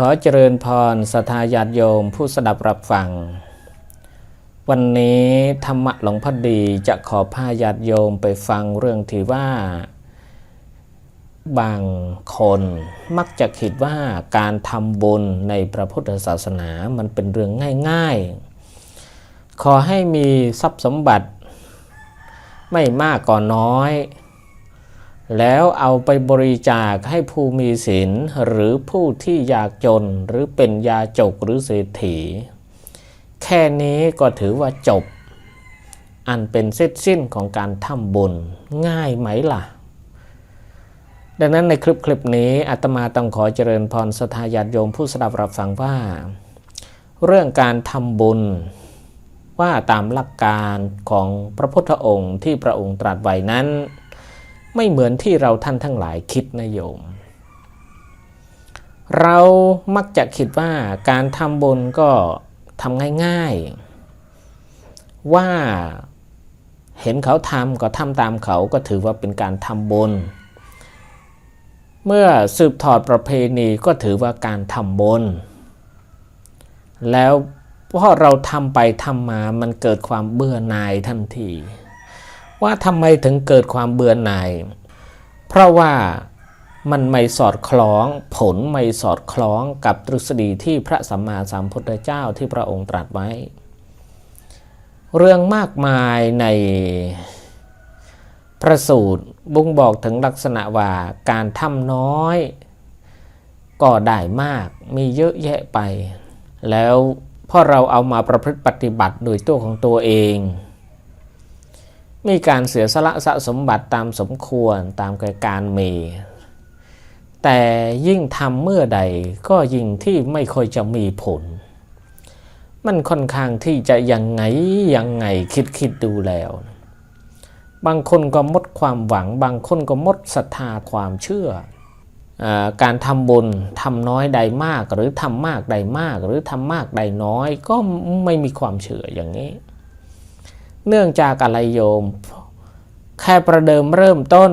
ขอเจริญพรสทาญาติโยมผู้สดับรับฟัง วันนี้ธรรมะหลวงพ่อดีจะขอพาญาติโยมไปฟังเรื่องที่ว่า บางคนมักจะคิดว่าการทำบุญในพระพุทธศาสนามันเป็นเรื่องง่าย ๆ ขอให้มีทรัพย์สมบัติ ไม่มากก็น้อย แล้วเอาไปบริจาคให้ผู้มีศีลหรือผู้ที่ยากจนหรือเป็นยาจกหรือเศรษฐี แค่นี้ก็ถือว่าจบ อันเป็นเสร็จสิ้นของการทำบุญง่ายไหมล่ะ ดังนั้นในคลิปคลิปนี้อาตมาต้องขอเจริญพรสทายาติโยมผู้สดับรับฟังว่า เรื่องการทำบุญว่าตามหลักการของพระพุทธองค์ที่พระองค์ตรัสไว้นั้น ไม่เหมือนที่เราท่านทั้งหลายคิดนะโยม เรามักจะคิดว่าการทำบุญก็ทำง่ายๆ ว่าเห็นเขาทำก็ทำตามเขาก็ถือว่าเป็นการทำบุญ เมื่อสืบทอดประเพณีก็ถือว่าการทำบุญ แล้วพอเราทำไปทำมามันเกิดความเบื่อหน่ายทันที ว่าทำไมถึงเกิดความเบื่อหน่าย เพราะว่ามันไม่สอดคล้อง ผลไม่สอดคล้องกับทฤษฎีที่พระสัมมาสัมพุทธเจ้าที่พระองค์ตรัสไว้ เรื่องมากมายในพระสูตรบ่งบอกถึงลักษณะว่าการทำน้อย ก็ได้มากมีเยอะแยะไป แล้วพอเราเอามาประพฤติปฏิบัติโดยตัวของตัวเอง มีการเสียสละสะสมบัติตามสมควรตามก่การมี แต่ยิ่งทำเมื่อใดก็ยิ่งที่ไม่ค่อยจะมีผล มันค่อนข้างที่จะยังไงยังไงคิดคิดดูแล้ว บางคนก็มดความหวัง บางคนก็มดศรัทธาความเชื่ออการทำบุญทำน้อยใดมาก หรือทำมากใดมาก หรือทำมากใดน้อย ก็ไม่มีความเชื่ออย่างนี้ เนื่องจากอะไรโยม แค่ประเดิมเริ่มต้น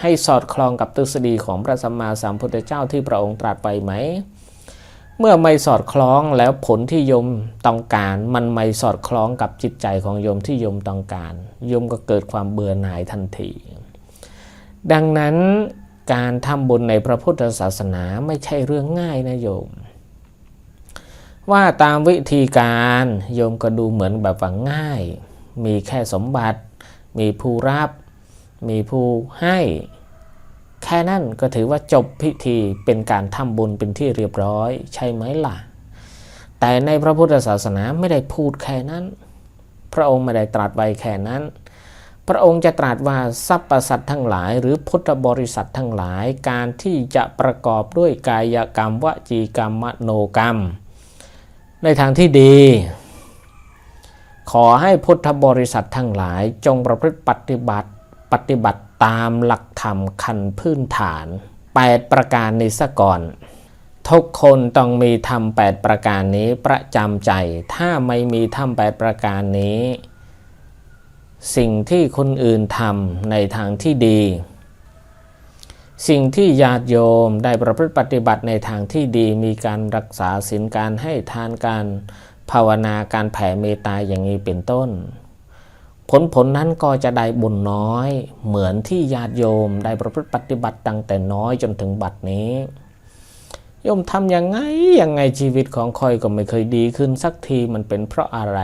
ให้สอดคล้องกับทฤษฎีของพระสัมมาสัมพุทธเจ้าที่พระองค์ตรัสไปไหม เมื่อไม่สอดคล้องแล้วผลที่โยมต้องการ มันไม่สอดคล้องกับจิตใจของโยมที่โยมต้องการโยมก็เกิดความเบื่อหน่ายทันที ดังนั้นการทำบุญในพระพุทธศาสนาไม่ใช่เรื่องง่ายนะโยม ว่าตามวิธีการโยมก็ดูเหมือนแบบว่าง่าย มีแค่สมบัติ มีผู้รับ มีผู้ให้ แค่นั้นก็ถือว่าจบพิธีเป็นการทำบุญเป็นที่เรียบร้อย ใช่ไหมล่ะ แต่ในพระพุทธศาสนาไม่ได้พูดแค่นั้น พระองค์ไม่ได้ตรัสไว้แค่นั้น พระองค์จะตรัสว่าสรรพสัตว์ทั้งหลาย หรือพุทธบริษัททั้งหลายการที่จะประกอบด้วยกายกรรมวจีกรรมมโนกรรม ในทางที่ดี ขอให้พุทธบริษัททั้งหลายจงประพฤติปฏิบัติปฏิบัติตามหลักธรรมคันพื้นฐาน 8 ประการนี้ซะก่อน ทุกคนต้องมีธรรม 8 ประการนี้ประจำใจ ถ้าไม่มีธรรม 8 ประการนี้ สิ่งที่คนอื่นทำในทางที่ดี สิ่งที่ญาติโยมได้ประพฤติปฏิบัติในทางที่ดี มีการรักษาศีลการให้ทานการ ภาวนาการแผ่เมตตาอย่างนี้เป็นต้น ผลผลนั้นก็จะได้บุญน้อย เหมือนที่ญาติโยมได้ประพฤติปฏิบัติตั้งแต่น้อยจนถึงบัดนี้โยมทำยังไงยังไงชีวิตของคอยก็ไม่เคยดีขึ้นสักทีมันเป็นเพราะอะไร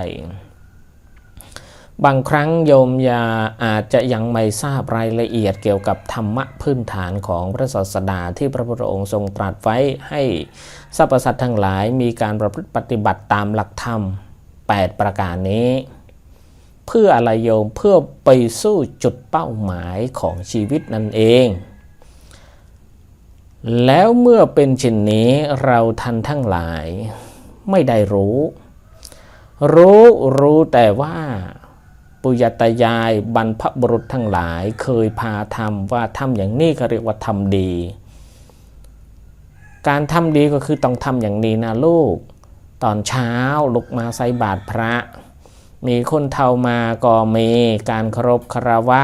บางครั้งโยมยาอาจจะยังไม่ทราบรายละเอียดเกี่ยวกับธรรมะพื้นฐานของพระศาสดาที่พระพุทธองค์ทรงตรัสไว้ให้สรรพสัตว์ทั้งหลายมีการประพฤติปฏิบัติตามหลักธรรม 8 ประการนี้ เพื่ออะไรโยมเพื่อไปสู้จุดเป้าหมายของชีวิตนั่นเอง แล้วเมื่อเป็นเช่นนี้เราท่านทั้งหลายไม่ได้รู้ รู้รู้แต่ว่า ปุยตายายบรรพบุรุษทั้งหลายเคยพาทำว่าทำอย่างนี้เขาเรียกว่าทำดี การทำดีก็คือต้องทำอย่างนี้นะลูก ตอนเช้าลุกมาใส่บาตรพระ มีคนเท่ามาก็มีการเคารพคารวะ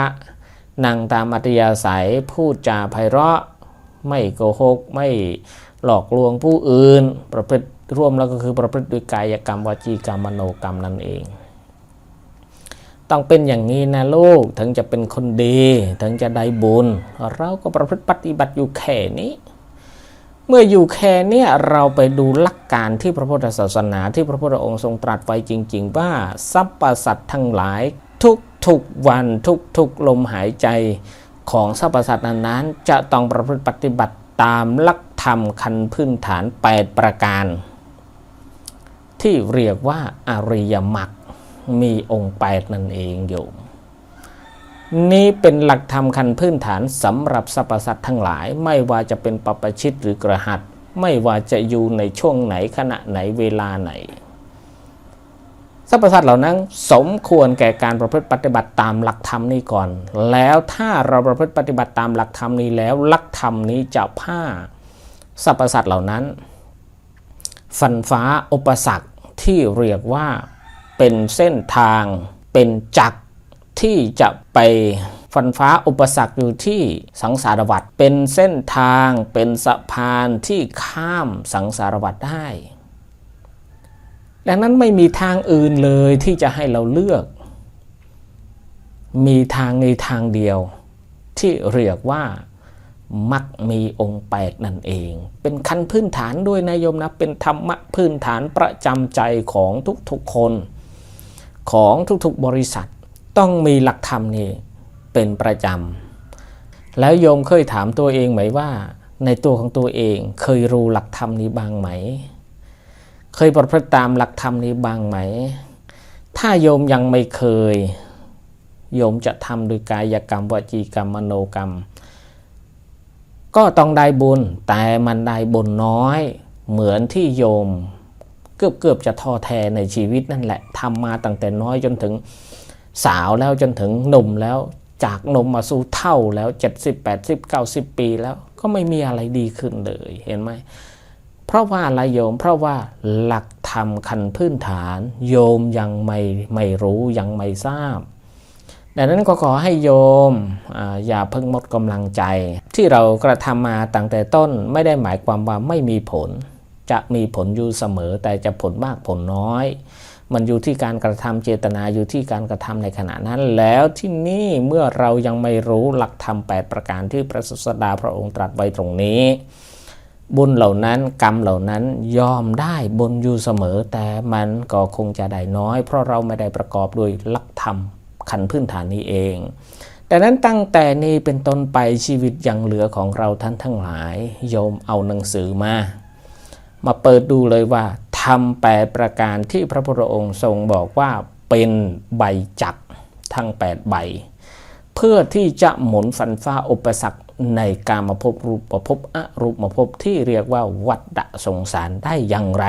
นั่งตามอัตยาศัยพูดจาไพเราะ ไม่โกหก ไม่หลอกลวงผู้อื่น ประพฤติร่วมแล้วก็คือประพฤติด้วยกายกรรมวจีกรรมมโนกรรมนั่นเอง ต้องเป็นอย่างนี้นะลูก ถึงจะเป็นคนดี ถึงจะได้บุญ เราก็ประพฤติปฏิบัติอยู่แค่นี้ เมื่ออยู่แค่นี้เราไปดูหลักการที่พระพุทธศาสนาที่พระพุทธองค์ทรงตรัสไว้จริง ๆ ว่าสรรพสัตว์ทั้งหลายทุกทุกวันทุกทุกลมหายใจของสรรพสัตว์นั้นๆจะต้องประพฤติปฏิบัติตามหลักธรรมคันพื้นฐาน 8 ประการ ที่เรียกว่าอริยมรรค มีองค์8นั่นเองโยมนี่เป็นหลักธรรมคันพื้นฐานสำหรับสรรพสัตว์ทั้งหลาย ไม่ว่าจะเป็นปปชิตหรือกระหัตไม่ว่าจะอยู่ในช่วงไหนขณะไหนเวลาไหนสรรพสัตว์เหล่านั้นสมควรแก่การประพฤติปฏิบัติตามหลักธรรมนี้ก่อน แล้วถ้าเราประพฤติปฏิบัติตามหลักธรรมนี้แล้วหลักธรรมนี้จะผ้าสรรพสัตว์เหล่านั้น ฟันฟ้าอุปสรรคที่เรียกว่า เป็นเส้นทาง เป็นจักรที่จะไปฟันฟ้าอุปสรรคอยู่ที่สังสารวัฏเป็นเส้นทางเป็นสะพานที่ข้ามสังสารวัฏได้ ดังนั้นไม่มีทางอื่นเลยที่จะให้เราเลือก มีทางในทางเดียว ที่เรียกว่ามักมีองค์แปดนั่นเอง เป็นคันพื้นฐานด้วยนายโยมนะ เป็นธรรมะพื้นฐานประจำใจของทุกๆคน ของทุกๆบริษัท ต้องมีหลักธรรมนี่เป็นประจำ แล้วโยมเคยถามตัวเองไหมว่า ในตัวของตัวเองเคยรู้หลักธรรมนี้บ้างไหม เคยประพฤติตามหลักธรรมนี้บ้างไหม ถ้าโยมยังไม่เคย โยมจะทำโดยกายกรรมวจีกรรมมโนกรรม ก็ต้องได้บุญแต่มันได้บุญน้อย เหมือนที่โยม เกือบเกือบจะท้อแท้ในชีวิตนั่นแหละทำมาตั้งแต่น้อยจนถึงสาวแล้วจนถึงหนุ่มแล้วจากหนุ่มมาสู่เท่าแล้ว 70 80 90 ปีแล้วก็ไม่มีอะไรดีขึ้นเลยเห็นไหม เพราะว่าอะไรโยมเพราะว่าหลักธรรมคันพื้นฐาน โยมยังไม่ไม่รู้ยังไม่ทราบ ดังนั้นก็ขอให้โยมออย่าเพิ่งหมดกำลังใจ ที่เรากระทำมาตั้งแต่ต้นไม่ได้หมายความว่าไม่มีผล จะมีผลอยู่เสมอ แต่จะผลมากผลน้อย มันอยู่ที่การกระทำเจตนาอยู่ที่การกระทำในขณะนั้น แล้วที่นี่เมื่อเรายังไม่รู้หลักธรรม8ประการที่พระสุสดาพระองค์ตรัสไว้ตรงนี้ บุญเหล่านั้นกรรมเหล่านั้นยอมได้บุญอยู่เสมอ แต่มันก็คงจะได้น้อย เพราะเราไม่ได้ประกอบด้วยหลักธรรมขันพื้นฐานนี้เองดังนั้นตั้งแต่นี้เป็นต้นไปชีวิตยังเหลือของเราท่านทั้งหลาย โยมเอาหนังสือมา มาเปิดดูเลยว่าทำแปดประการที่พระพุทธองค์ทรงบอกว่าเป็นใบจักทั้ง 8 ใบ เพื่อที่จะหมุนฟันฟ้าอุปสรรคในการมาพบรูปภพอรูปภพบที่เรียกว่าวัฏฏะสงสารได้อย่างไร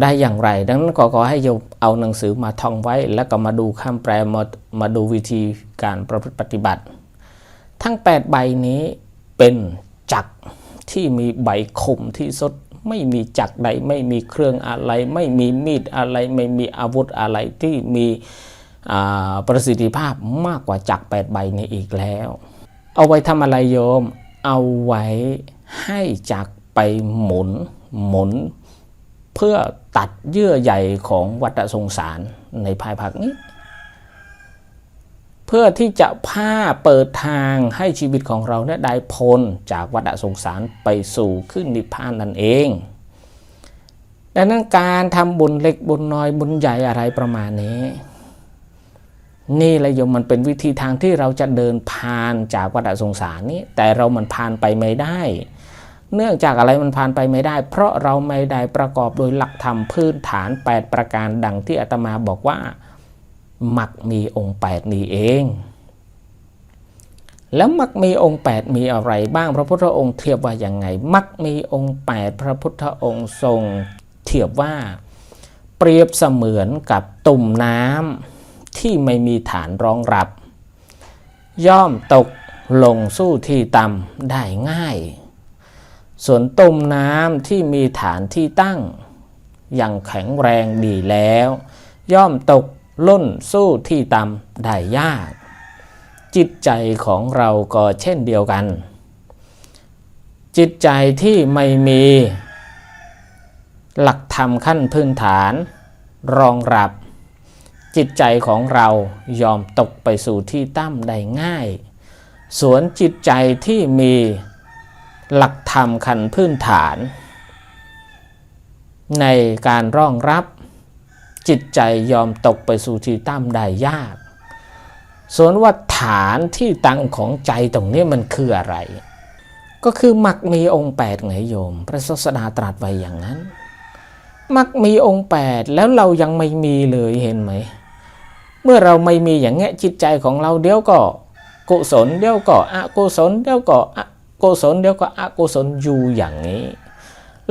ได้อย่างไร ดังนั้นก็ขอให้โยมเอาหนังสือมาท่องไว้ แล้วก็มาดูคำแปลมามาดูวิธีการประพฤติปฏิบัติ ทั้ง 8 ใบนี้เป็นจักร ที่มีใบคมที่สุดไม่มีจักรใดไม่มีเครื่องอะไร ไม่มีมีดอะไร ไม่มีอาวุธอะไรที่มีประสิทธิภาพมากกว่าจักร8ใบนี้อีกแล้ว เอาไว้ทำอะไรโยม เอาไว้ให้จักรไปหมุนหมุน เพื่อตัดเยื่อใยของวัฏสงสารในภายภาคนี้ เพื่อที่จะพาเปิดทางให้ชีวิตของเราเนี่ยได้พ้นจากวัฏสงสารไปสู่ขึ้นนิพพานนั่นเองดังนั้นการทำบุญเล็กบุญน้อยบุญใหญ่อะไรประมาณนี้ นี่แหละโยมมันเป็นวิธีทางที่เราจะเดินผ่านจากวัฏสงสารนี้ แต่เรามันผ่านไปไม่ได้ เนื่องจากอะไรมันผ่านไปไม่ได้ เพราะเราไม่ได้ประกอบโดยหลักธรรมพื้นฐาน 8 ประการดังที่อาตมาบอกว่า มักมีองค์ 8 นี้เอง แล้วมักมีองค์ 8 มีอะไรบ้างพระพุทธองค์เทียบว่าอย่างไง มักมีองค์ 8 พระพุทธองค์ทรงเทียบว่า เปรียบเสมือนกับตุ่มน้ำที่ไม่มีฐานรองรับ ย่อมตกลงสู้ที่ต่ำได้ง่าย ส่วนตุ่มน้ำที่มีฐานที่ตั้งอย่างแข็งแรงดีแล้ว ย่อมตก ล่นสู้ที่ต่ำได้ยาก จิตใจของเราก็เช่นเดียวกัน จิตใจที่ไม่มีหลักธรรมขั้นพื้นฐาน รองรับ จิตใจของเรายอมตกไปสู่ที่ต่ำได้ง่ายส่วนจิตใจที่มีหลักธรรมขั้นพื้นฐาน ในการรองรับ จิตใจยอมตกไปสู่ที่ต่ำได้ยาก ส่วนว่าฐานที่ตั้งของใจตรงนี้มันคืออะไร ก็คือมักมีองค์แปดไงโยม พระศาสดาตรัสไว้อย่างนั้น มักมีองค์แปดแล้วเรายังไม่มีเลยเห็นไหม เมื่อเราไม่มีอย่างเงี้ยจิตใจของเราเดี๋ยวก็กุศลเดี๋ยวก็อกุศลเดี๋ยวก็อกุศลเดี๋ยวก็อกุศลอยู่อย่างนี้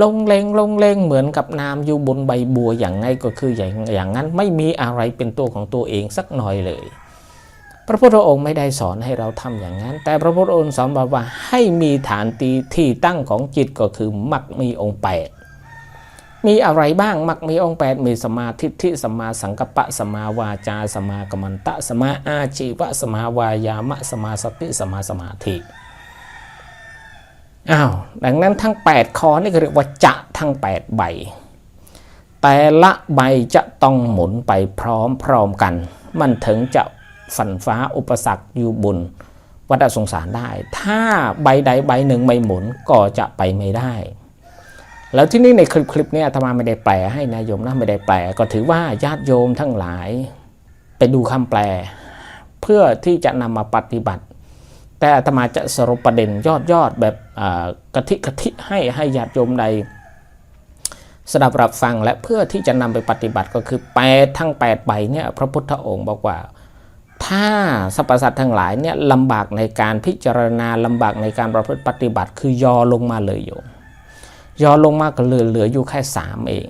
ลงเลงลงเลงเหมือนกับน้ำอยู่บนใบบัวอย่างไงก็คืออย่างอย่างนั้นไม่มีอะไรเป็นตัวของตัวเองสักหน่อยเลย พระพุทธองค์ไม่ได้สอนให้เราทำอย่างนั้น แต่พระพุทธองค์สอนบอกว่าให้มีฐานตีที่ตั้งของจิตก็คือมักมีองค์แปดมีอะไรบ้างมักมีองค์แปดมีสมาธิทิสมาสังกปะสมาวาจาสมากัมมันตะสมาอาชีวะสมาวายามะสมาสติสมาสมาธิ อ้าวดังนั้นทั้ง8ข้อนี่เรียกว่าจะทั้ง 8 ใบ แต่ละใบจะต้องหมุนไปพร้อมๆกัน มันถึงจะฝันฟ้าอุปสรรคอยู่บนวัฏสงสารได้ ถ้าใบใดใบหนึ่งไม่หมุนก็จะไปไม่ได้ แล้วที่นี่ในคลิปคลิปนี้อาตมาไม่ได้แปลให้นายโยมนะไม่ได้แปล ก็ถือว่าญาติโยมทั้งหลาย ไปดูคำแปล เพื่อที่จะนำมาปฏิบัติ แต่อาตมาจะสรุปประเด็นยอดยอดแบบกะทิกะทิให้ให้ญาติโยมใดสดับรับฟังและเพื่อที่จะนำไปปฏิบัติก็คือแปดทั้งแปดใบเนี่ยพระพุทธองค์บอกว่า ถ้าสรรพสัตว์ทั้งหลายเนี่ยลำบากในการพิจารณาลำบากในการประพฤติปฏิบัติ คือยอลงมาเลยโยมยอลงมาก็เหลือเหลืออยู่แค่สามเอง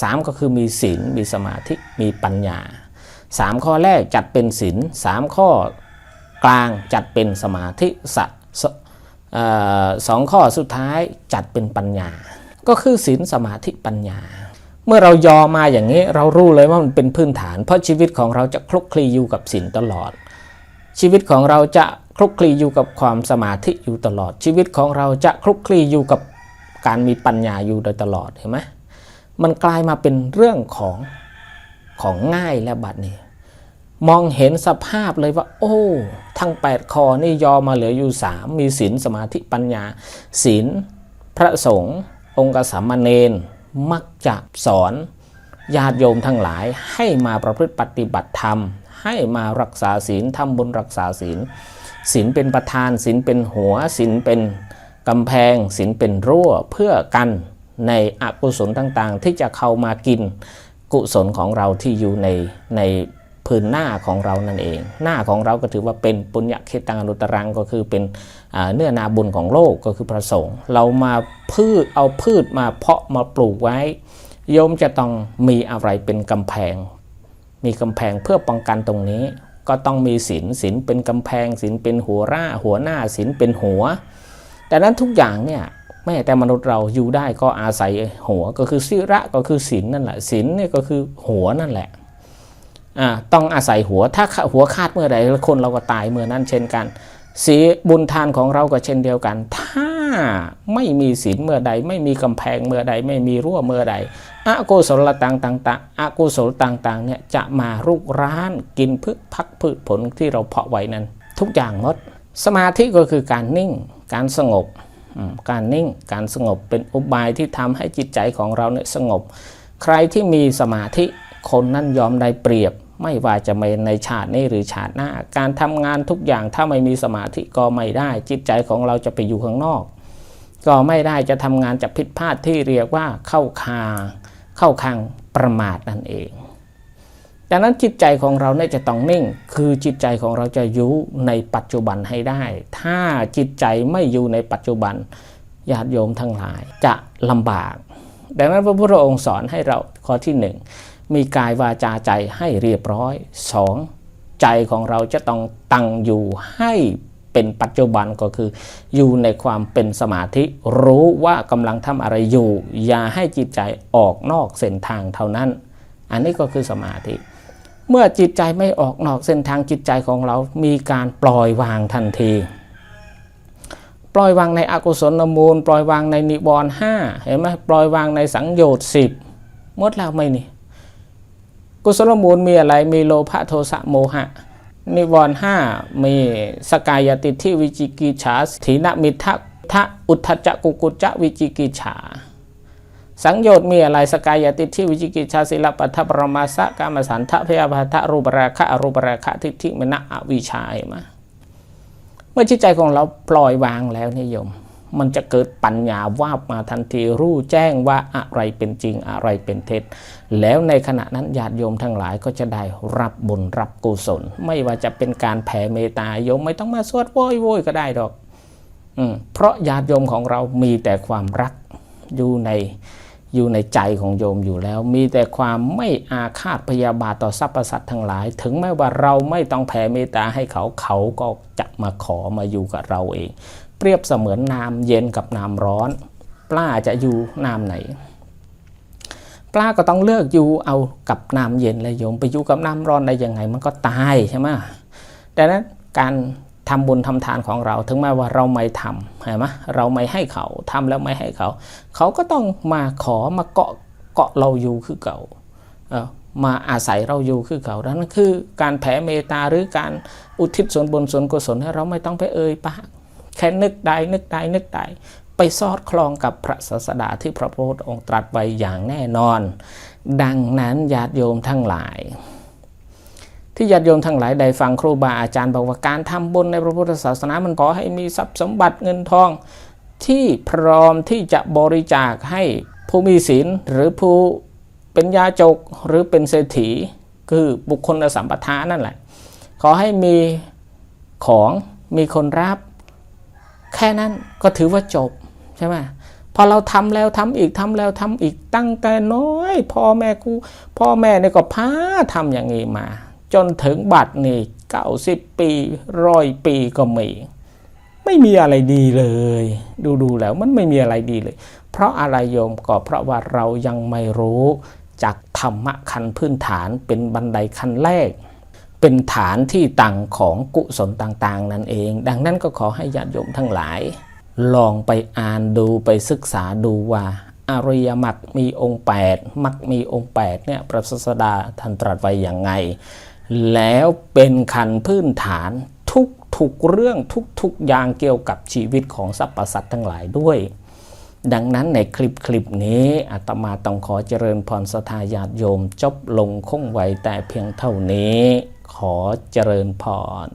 สามก็คือมีศีลมีสมาธิมีปัญญาสามข้อแรกจัดเป็นศีลสามข้อ กลางจัดเป็นสมาธิสะสเอ่อสองข้อสุดท้ายจัดเป็นปัญญา ก็คือศีลสมาธิปัญญา เมื่อเรายอมาอย่างนี้เรารู้เลยว่ามันเป็นพื้นฐาน เพราะชีวิตของเราจะคลุกคลีอยู่กับศีลตลอด ชีวิตของเราจะคลุกคลีอยู่กับความสมาธิอยู่ตลอด ชีวิตของเราจะคลุกคลีอยู่กับการมีปัญญาอยู่โดยตลอดเห็นไหมมันกลายมาเป็นเรื่องของของง่ายและบัดนี้ มองเห็นสภาพเลยว่า โอ้ ทั้ง 8 คอนี่ยอมาเหลืออยู่ 3 มีศีลสมาธิปัญญาศีลพระสงฆ์องค์กสามเณรมักจะสอนญาติโยมทั้งหลายให้มาประพฤติปฏิบัติธรรม ให้มารักษาศีลทำบุญรักษาศีลศีลเป็นประธานศีลเป็นหัวศีลเป็นกำแพงศีลเป็นรั้วเพื่อกันในอกุศลต่างๆ ที่จะเข้ามากินกุศลของเราที่อยู่ในใน พื้นหน้าของเรานั่นเอง หน้าของเราก็ถือว่าเป็นปุญญเคตังอนุตรังก็คือเป็นเนื้อนาบุญของโลกก็คือพระสงฆ์เรามาพืชเอาพืชมาเพาะมาปลูกไว้ โยมจะต้องมีอะไรเป็นกำแพง มีกำแพงเพื่อป้องกันตรงนี้ ก็ต้องมีศีลศีลเป็นกำแพงศีลเป็นหัวร่าหัวหน้าศีลเป็นหัว แต่นั้นทุกอย่างเนี่ยแม้แต่มนุษย์เราอยู่ได้ก็อาศัยหัวก็คือศิระก็คือศีลนั่นแหละศีลเนี่ยก็คือหัวนั่นแหละ ต้องอาศัยหัวถ้าหัวขาดเมื่อใดคนเราก็ตายเมื่อนั้นเช่นกันศีบุญทานของเราก็เช่นเดียวกัน ถ้าไม่มีศีลเมื่อใด ไม่มีกำแพงเมื่อใด ไม่มีรั้วเมื่อใดอกุศลต่างต่างๆอกุศลต่างๆเนี่ยจะมารุกร้านกินพืชพักพืชผลที่เราเพาะไว้นั้น ทุกอย่างหมด สมาธิก็คือการนิ่ง การสงบ การนิ่ง การสงบเป็นอุบายที่ทำให้จิตใจของเราเนี่ยสงบ ใครที่มีสมาธิคนนั้นยอมได้เปรียบ ไม่ว่าจะในชาตินี้หรือชาติหน้า การทำงานทุกอย่างถ้าไม่มีสมาธิก็ไม่ได้ จิตใจของเราจะไปอยู่ข้างนอก ก็ไม่ได้จะทำงานจะผิดพลาดที่เรียกว่าเข้าคางเข้าคางประมาทนั่นเองดังนั้นจิตใจของเราเนี่ยจะต้องนิ่ง คือจิตใจของเราจะอยู่ในปัจจุบันให้ได้ ถ้าจิตใจไม่อยู่ในปัจจุบันญาติโยมทั้งหลายจะลำบาก ดังนั้นพระพุทธองค์สอนให้เราข้อที่หนึ่ง มีกายวาจาใจให้เรียบร้อยสองใจของเราจะต้องตั้งอยู่ให้เป็นปัจจุบันก็คือ อยู่ในความเป็นสมาธิรู้ว่ากำลังทำอะไรอยู่ อย่าให้จิตใจออกนอกเส้นทางเท่านั้น อันนี้ก็คือสมาธิ เมื่อจิตใจไม่ออกนอกเส้นทางจิตใจของเรา มีการปล่อยวางทันทีปปล่อยวางในอกุศลมูล ปล่อยวางในนิวรณ์ห้าเห็นไหมปล่อยวางในสังโยชน์สิบหมดแล้วไหมนี่ กุศลมูลมีอะไรมีโลภะโทสะโมหะ นิวรณ์ห้ามีสกายติทิวิจิกิจฉาถีนมิทะทะอุทธจจกุกุจจะวิจิกิจฉา สังโยชน์มีอะไรสกายติทิวิจิกิจชาศิลปัทปรมาสะกามสันทะพยาบาทะรูปราคะอรูปราคะทิฏฐิมนะอวิชชาเห็นไหมเมื่อจิตใจของเราปล่อยวางแล้วนิยม มันจะเกิดปัญญาวาบมาทันทีรู้แจ้งว่าอะไรเป็นจริงอะไรเป็นเท็จ แล้วในขณะนั้นญาติโยมทั้งหลายก็จะได้รับบุญรับกุศล ไม่ว่าจะเป็นการแผ่เมตตาโยมไม่ต้องมาสวดโวยโวยก็ได้ดอกอเพราะญาติโยมของเรามีแต่ความรักอยู่ในอยู่ในใจของโยมอยู่แล้ว มีแต่ความไม่อาฆาตพยาบาทต่อสรรพสัตว์ทั้งหลาย ถึงแม้ว่าเราไม่ต้องแผ่เมตตาให้เขาเขาก็จะมาขอมาอยู่กับเราเอง เปรียบเสมือนน้ำเย็นกับน้ำร้อน ปลาจะอยู่น้ำไหน ปลาก็ต้องเลือกอยู่เอากับน้ำเย็นเลยโยมไปอยู่กับน้ำร้อนได้ยังไง มันก็ตายใช่ไหมดังนั้นการทำบุญทำทานของเราถึงแม้ว่าเราไม่ทำเห็นไหมเราไม่ให้เขาทำแล้วไม่ให้เขา เขาก็ต้องมาขอมาเกาะเกาะเราอยู่คือเก่าเออมาอาศัยเราอยู่คือเก่าดังนั้นคือการแผ่เมตตาหรือการอุทิศส่วนบุญส่วนกุศลให้เราไม่ต้องไปเอ่ยปาก แค่นึกได้นึกได้นึกได้ไปซอดคลองกับพระศาสดาที่พระพุทธองค์ตรัสไว้อย่างแน่นอน ดังนั้นญาติโยมทั้งหลาย ที่ญาติโยมทั้งหลายได้ฟังครูบาอาจารย์บอกว่าการทำบุญในพระพุทธศาสนามันขอให้มีทรัพย์สมบัติเงินทอง ที่พร้อมที่จะบริจาคให้ผู้มีศีลหรือผู้เป็นยาจกหรือเป็นเศรษฐีคือบุคคลสัมปทานนั่นแหละ ขอให้มีของมีคนรับ แค่นั้นก็ถือว่าจบใช่ไหมพอเราทำแล้วทำอีกทำแล้วทำอีกตั้งแต่น้อยพ่อแม่กูพ่อแม่เนี่ยก็พาทำอย่างนี้มา จนถึงบัดนี่เก้าสิบปีร้อยปีก็มีไม่มีอะไรดีเลย ดูดูแล้วมันไม่มีอะไรดีเลย เพราะอะไรโยมก็เพราะว่าเรายังไม่รู้จากธรรมะขั้นพื้นฐานเป็นบันไดขั้นแรก เป็นฐานที่ตั้งของกุศลต่างๆ นั่นเอง ดังนั้นก็ขอให้ญาติโยมทั้งหลาย ลองไปอ่านดูไปศึกษาดูว่าอริยมรรคมีองค์ 8มรรคมีองค์8เนี่ยพระศาสดาท่านตรัสไว้อย่างไง แล้วเป็นขันพื้นฐานทุกทุกๆเรื่องทุกๆอย่างเกี่ยวกับชีวิตของสรรพสัตว์ทั้งหลายด้วย ดังนั้นในคลิปคลิปนี้อาตมาต้องขอเจริญพรสทายาติโยม จบลงคงไว้แต่เพียงเท่านี้ ขอเจริญพร